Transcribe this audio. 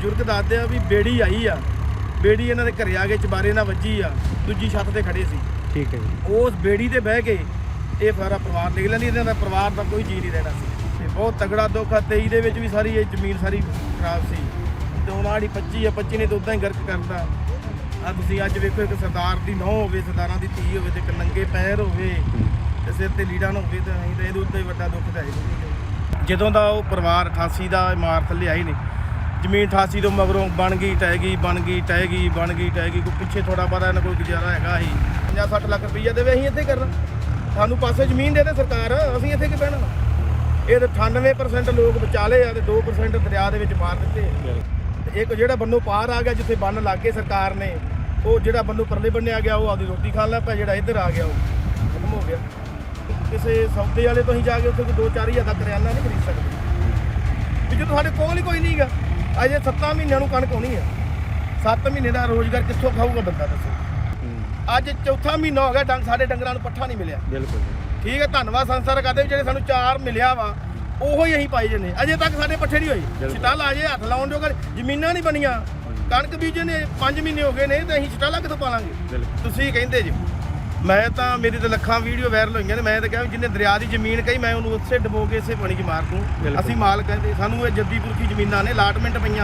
ਬਜ਼ੁਰਗ ਦੱਸਦੇ ਆ ਵੀ ਬੇੜੀ ਆਈ ਆ। ਬੇੜੀ ਇਹਨਾਂ ਦੇ ਘਰੇ ਆ ਕੇ ਚਬਾਰੇ ਨਾਲ ਵੱਜੀ ਆ। ਦੂਜੀ ਛੱਤ ਤੇ ਖੜੇ ਸੀ। ਠੀਕ ਹੈ ਜੀ। ਉਸ ਬੇੜੀ ਤੇ ਬਹਿ ਕੇ ਇਹ ਸਾਰਾ ਪਰਿਵਾਰ ਨਿਕਲਿਆ ਨਹੀਂ ਇਹਨਾਂ ਦਾ ਪਰਿਵਾਰ ਦਾ ਕੋਈ ਜੀ ਨਹੀਂ ਰਹਿਣਾ ਸੀ। ਤੇ ਬਹੁਤ ਤਗੜਾ ਦੁੱਖ ਆ 23 ਦੇ ਵਿੱਚ ਵੀ ਸਾਰੀ ਇਹ ਜ਼ਮੀਨ ਸਾਰੀ ਖਰਾਬ ਸੀ। ਤੇ ਹੁਣ ਆੜੀ 25 ਆ 25 ਨੇ ਤਾਂ ਉਦਾਂ ਹੀ ਗਰਕ ਕਰਦਾ ਆ ਤੁਸੀਂ ਅੱਜ ਵੇਖੋ ਇੱਕ ਸਰਦਾਰ ਦੀ ਨੌ ਹੋਵੇ ਸਰਦਾਰਾਂ ਦੀ ਧੀ ਹੋਵੇ ਤੇ ਇੱਕ ਨੰਗੇ ਪੈਰ ਹੋਵੇ ਤੇ ਸਿਰ ਤੇ ਲੀੜਾ ਨਾ ਹੋਵੇ ਤਾਂ ਅਸੀਂ ਤਾਂ ਇਹਦੇ ਉੱਤੇ ਵੱਡਾ ਦੁੱਖ ਤਾਂ ਹੈ। ਜਦੋਂ ਦਾ ਉਹ ਪਰਿਵਾਰ 88 ਦਾ ਇਮਾਰਤ ਥੱਲੇ ਆਈ ਨੇ ਜ਼ਮੀਨ 88 ਤੋਂ ਮਗਰੋਂ ਬਣ ਗਈ, ਟਹਿ ਗਈ, ਬਣ ਗਈ, ਟਹਿ ਗਈ, ਬਣ ਗਈ, ਟਹਿ ਗਈ। ਕੋਈ ਪਿੱਛੇ ਥੋੜਾ ਬਹੁਤਾ ਇਹਨਾਂ ਕੋਈ ਗੁਜ਼ਾਰਾ ਹੈਗਾ ਸੀ। 50 60 ਲੱਖ ਰੁਪਈਆ ਦੇਵੇ ਅਸੀਂ ਇੱਥੇ ਕਰਨਾ। ਸਾਨੂੰ ਪਾਸੇ ਜ਼ਮੀਨ ਦੇ ਦੇ ਸਰਕਾਰ, ਅਸੀਂ ਇੱਥੇ ਕੀ ਬਹਿਣਾ ਇਹ ਤਾਂ 98% ਲੋਕ ਵਿਚਾਲੇ ਆ ਤੇ 2% ਦਰਿਆ ਦੇ ਵਿੱਚ ਮਾਰ ਦਿੱਤੇ। ਤੇ ਇੱਕ ਜਿਹੜਾ ਬੰਨੋ ਪਾਰ ਆ ਗਿਆ ਜਿੱਥੇ ਬੰਨ ਲੱਗ ਗਏ ਸਰਕਾਰ ਨੇ, ਉਹ ਜਿਹੜਾ ਬੰਨੋ ਪਰਲੇ ਬੰਨਿਆ ਗਿਆ, ਉਹ ਆਪਦੀ ਰੋਟੀ ਖਾਣ ਲੱਗ ਪਿਆ ਜਿਹੜਾ ਇੱਧਰ ਆ ਗਿਆ, ਉਹ ਖਤਮ ਹੋ ਗਿਆ। ਕਿਸੇ ਸੌਦੇ ਵਾਲੇ ਤੋਂ ਹੀ ਜਾ ਕੇ ਉੱਥੇ ਕੋਈ 2-4000 ਦਾ ਕਰਿਆਨਾ ਨਹੀਂ ਖਰੀਦ ਸਕਦੇ। ਵੀ ਜਦੋਂ ਸਾਡੇ ਕੋਲ ਹੀ ਕੋਈ ਨਹੀਂਗਾ ਅਜੇ 7 ਮਹੀਨਿਆਂ ਨੂੰ ਕਣਕ ਹੋਣੀ ਆ। 7 ਮਹੀਨੇ ਦਾ ਰੋਜ਼ਗਾਰ ਕਿੱਥੋਂ ਖਾਊਗਾ ਬੰਦਾ ਦੱਸੋ? ਅੱਜ ਚੌਥਾ ਮਹੀਨਾ ਹੋ ਗਿਆ ਡੰਗ ਸਾਡੇ ਡੰਗਰਾਂ ਨੂੰ ਪੱਠਾ ਨਹੀਂ ਮਿਲਿਆ। ਬਿਲਕੁਲ। ਠੀਕ ਹੈ ਧੰਨਵਾਦ ਸੰਸਾਰ ਕਰਦੇ ਜਿਹੜੇ ਸਾਨੂੰ ਚਾਰ ਮਿਲਿਆ ਵਾ ਉਹੋ ਹੀ ਅਸੀਂ ਪਾਈ ਜਨੇ ਅਜੇ ਤੱਕ ਸਾਡੇ ਪੱਠੇ ਨਹੀਂ ਬਿਲਕੁਲ। ਛਟਾਲ ਜੇ ਹੱਥ ਲਾਉਣ ਜੋਗਾ ਜ਼ਮੀਨਾਂ ਨਹੀਂ ਬਣੀਆਂ। ਕਣਕ ਬੀਜੇ ਨੇ 5 ਮਹੀਨੇ ਹੋ ਗਏ ਨੇ ਤੇ ਅਸੀਂ ਛਟਾਲਾ ਕਿੱਥੋਂ ਪਾਲਾਂਗੇ? ਬਿਲਕੁਲ। ਤੁਸੀਂ ਕਹਿੰਦੇ ਜੀ। ਮੈਂ ਤਾਂ ਮੇਰੀ ਤਾਂ ਲੱਖਾਂ ਵੀਡੀਓ ਵਾਇਰਲ ਹੋਈਆਂ ਨੇ ਮੈਂ ਤਾਂ ਕਿਹਾ ਜਿੰਨੇ ਦਰਿਆ ਦੀ ਜ਼ਮੀਨ ਕਹੀ ਮੈਂ ਉਹਨੂੰ ਉੱਥੇ ਡਬੋ ਕੇ ਇਸੇ ਪਾਣੀ 'ਚ ਮਾਰ ਦੂੰ। ਅਸੀਂ ਮਾਲ ਕਹਿੰਦੇ ਸਾਨੂੰ ਇਹ ਜੱਦੀ ਪੁਰਖੀ ਜ਼ਮੀਨਾਂ ਨੇ ਅਲਾਟਮੈਂਟ ਪਈਆਂ